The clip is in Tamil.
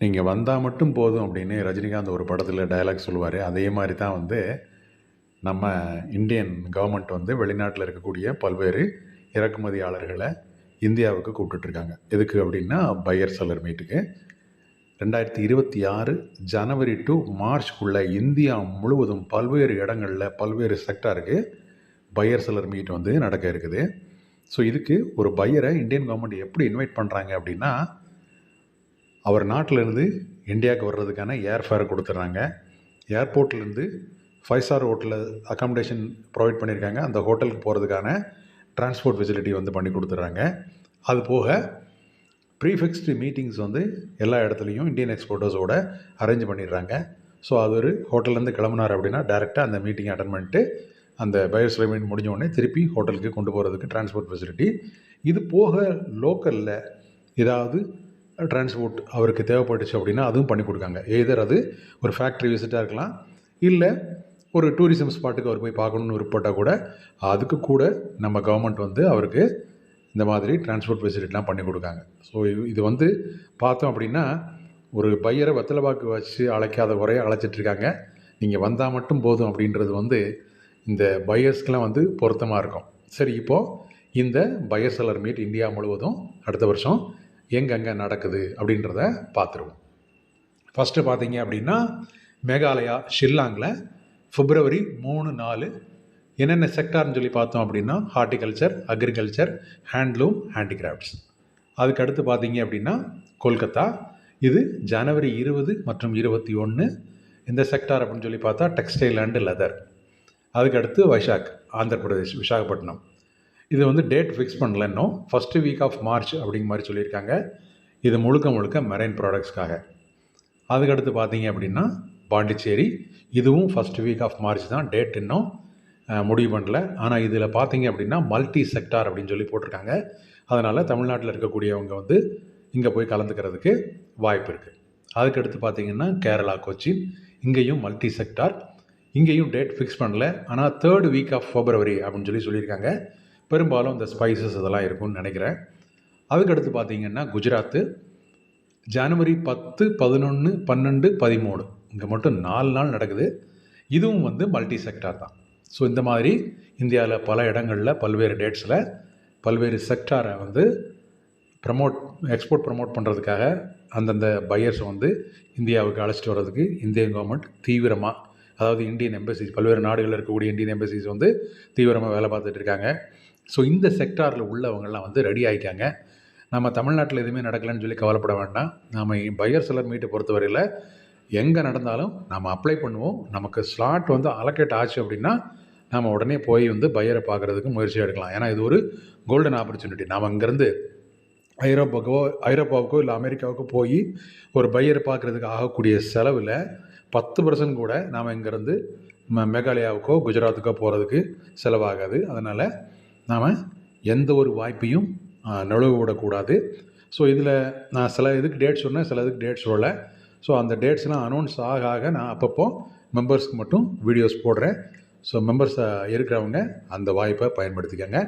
நீங்கள் வந்தால் மட்டும் போதும் அப்படின்னு ரஜினிகாந்த் ஒரு படத்தில் டயலாக் சொல்லுவார். அதே மாதிரி தான் வந்து நம்ம இந்தியன் கவர்மெண்ட் வந்து வெளிநாட்டில் இருக்கக்கூடிய பல்வேறு இறக்குமதியாளர்களை இந்தியாவுக்கு கூப்பிட்டுட்ருக்காங்க. எதுக்கு அப்படின்னா பையர் செல்லர் மீட்டுக்கு ரெண்டாயிரத்தி இருபத்தி ஆறு ஜனவரி டு மார்ச்க்குள்ளே இந்தியா முழுவதும் பல்வேறு இடங்களில் பல்வேறு செக்டாருக்கு பையர் செல்லர் மீட் வந்து நடக்க இருக்குது. ஸோ இதுக்கு ஒரு பையரை இந்தியன் கவர்மெண்ட் எப்படி இன்வைட் பண்ணுறாங்க அப்படின்னா அவர் நாட்டிலேருந்து இந்தியாவுக்கு வர்றதுக்கான ஏர்ஃபேர் கொடுத்துட்றாங்க. ஏர்போர்ட்லேருந்து ஃபைவ் ஸ்டார் ஹோட்டலில் அக்காமடேஷன் ப்ரொவைட் பண்ணியிருக்காங்க. அந்த ஹோட்டலுக்கு போகிறதுக்கான டிரான்ஸ்போர்ட் ஃபெசிலிட்டி வந்து பண்ணி கொடுத்துட்றாங்க. அது போக ப்ரீஃபிக்ஸ்டு மீட்டிங்ஸ் வந்து எல்லா இடத்துலையும் இந்தியன் எக்ஸ்போர்ட்டர்ஸோட அரேஞ்ச் பண்ணிடுறாங்க. ஸோ அது ஒரு ஹோட்டல்லேருந்து கிளம்புனார் அப்படின்னா டேரெக்டாக அந்த மீட்டிங் அட்டன் பண்ணிட்டு அந்த பயோஸ்லை முடிஞ்ச உடனே திருப்பி ஹோட்டலுக்கு கொண்டு போகிறதுக்கு டிரான்ஸ்போர்ட் ஃபெசிலிட்டி இது போக லோக்கலில் ஏதாவது டிரான்ஸ்போர்ட் அவருக்கு தேவைப்பட்டுச்சு அப்படின்னா அதுவும் பண்ணி கொடுக்காங்க. எதர் அது ஒரு ஃபேக்ட்ரி விசிட்டாக இருக்கலாம் இல்லை ஒரு டூரிசம் ஸ்பாட்டுக்கு அவர் போய் பார்க்கணுன்னு விருப்பப்பட்டால் கூட அதுக்கு கூட நம்ம கவர்மெண்ட் வந்து அவருக்கு இந்த மாதிரி டிரான்ஸ்போர்ட் ஃபெசிலிட்டிலாம் பண்ணி கொடுக்காங்க. ஸோ இது வந்து பார்த்தோம் அப்படின்னா ஒரு பையரை வெத்தலைபாக்கு வச்சு அழைக்காத குறையை அழைச்சிட்ருக்காங்க. நீங்கள் வந்தால் மட்டும் போதும் அப்படின்றது வந்து இந்த பையர்ஸ்க்கெலாம் வந்து பொருத்தமாக இருக்கும். சரி இப்போது இந்த பையர் செலர் மீட் இந்தியா முழுவதும் அடுத்த வருஷம் எங்கெங்கே நடக்குது அப்படின்றத பார்த்துருவோம். ஃபஸ்ட்டு பார்த்தீங்க அப்படின்னா மேகாலயா ஷில்லாங்கில் பிப்ரவரி மூணு நாலு என்னென்ன செக்டார்னு சொல்லி பார்த்தோம் அப்படின்னா ஹார்டிகல்ச்சர் அக்ரிகல்ச்சர் ஹேண்ட்லூம் ஹேண்டிகிராஃப்ட்ஸ் அதுக்கடுத்து பார்த்தீங்க அப்படின்னா கொல்கத்தா. இது ஜனவரி இருபது மற்றும் இருபத்தி ஒன்று இந்த செக்டார் அப்படின்னு சொல்லி பார்த்தா டெக்ஸ்டைல் அண்டு லெதர் அதுக்கடுத்து வைஷாக் ஆந்திர பிரதேஷ் விசாகப்பட்டினம். இது வந்து டேட் ஃபிக்ஸ் பண்ணல இன்னும். ஃபஸ்ட்டு வீக் ஆஃப் மார்ச் அப்படிங்கிற மாதிரி சொல்லியிருக்காங்க. இது முழுக்க முழுக்க மெரைன் ப்ராடக்ட்ஸ்க்காக அதுக்கடுத்து பார்த்தீங்க அப்படின்னா பாண்டிச்சேரி இதுவும் ஃபஸ்ட் வீக் ஆஃப் மார்ச் தான் டேட் இன்னும் முடிவு பண்ணல. ஆனால் இதில் பார்த்தீங்க அப்படின்னா மல்டி செக்டார் அப்படின்னு சொல்லி போட்டிருக்காங்க. அதனால் தமிழ்நாட்டில் இருக்கக்கூடியவங்க வந்து இங்கே போய் கலந்துக்கிறதுக்கு வாய்ப்பு இருக்குது அதுக்கடுத்து பார்த்தீங்கன்னா கேரளா கொச்சின் இங்கேயும் மல்டி செக்டார் இங்கேயும் டேட் ஃபிக்ஸ் பண்ணல. ஆனால் தேர்ட் வீக் ஆஃப் ஃபெப்ரவரி அப்படின்னு சொல்லி சொல்லியிருக்காங்க. பெரும்பாலும் இந்த ஸ்பைசஸ் இதெல்லாம் இருக்கும்னு நினைக்கிறேன். அதுக்கடுத்து பார்த்தீங்கன்னா குஜராத்து ஜனவரி பத்து பதினொன்று பன்னெண்டு பதிமூணு. இங்கே மட்டும் நாலு நாள் நடக்குது. இதுவும் வந்து மல்டி செக்டார் தான். ஸோ இந்த மாதிரி இந்தியாவில் பல இடங்களில் பல்வேறு டேட்ஸில் பல்வேறு செக்டாரை வந்து ப்ரமோட் எக்ஸ்போர்ட் ப்ரமோட் பண்ணுறதுக்காக அந்தந்த பையர்ஸை வந்து இந்தியாவுக்கு அழைச்சிட்டு வர்றதுக்கு இந்திய கவர்மெண்ட் தீவிரமாக அதாவது இந்தியன் எம்பசிஸ் பல்வேறு நாடுகளில் இருக்கக்கூடிய இந்தியன் எம்பசிஸ் வந்து தீவிரமாக வேலை பார்த்துட்டு இருக்காங்க. ஸோ இந்த செக்டாரில் உள்ளவங்கள்லாம் வந்து ரெடி ஆகிட்டாங்க நம்ம தமிழ்நாட்டில் எதுவுமே நடக்கலைன்னு சொல்லி கவலைப்பட வேண்டாம். நாம் பையர் செலர் மீட்டை பொறுத்தவரையில் எங்கே நடந்தாலும் நம்ம அப்ளை பண்ணுவோம். நமக்கு ஸ்லாட் வந்து அலோகேட் ஆச்சு அப்படின்னா நாம் உடனே போய் வந்து பையரை பார்க்குறதுக்கு முயற்சி எடுக்கலாம். ஏன்னா இது ஒரு கோல்டன் ஆப்பர்ச்சுனிட்டி நாம் இங்கேருந்து ஐரோப்பாவுக்கோ ஐரோப்பாவுக்கோ இல்லை அமெரிக்காவுக்கோ போய் ஒரு பையரை பார்க்குறதுக்கு ஆகக்கூடிய செலவில் பத்து பர்சன்ட் கூட நாம் இங்கேருந்து ம மேகாலயாவுக்கோ குஜராத்துக்கோ போகிறதுக்கு செலவாகாது. அதனால் நாம் எந்த ஒரு வாய்ப்பையும் நழுவ விடக்கூடாது. ஸோ இதில் நான் சில இதுக்கு டேட் சொன்னேன் சில இதுக்கு டேட் சொல்லலை. ஸோ அந்த டேட்ஸ்லாம் அனௌன்ஸ் ஆக ஆக நான் அப்பப்போ மெம்பர்ஸ்க்கு மட்டும் வீடியோஸ் போடுறேன். ஸோ மெம்பர்ஸ் இருக்கிறவங்க அந்த வாய்ப்பை பயன்படுத்திக்கங்க.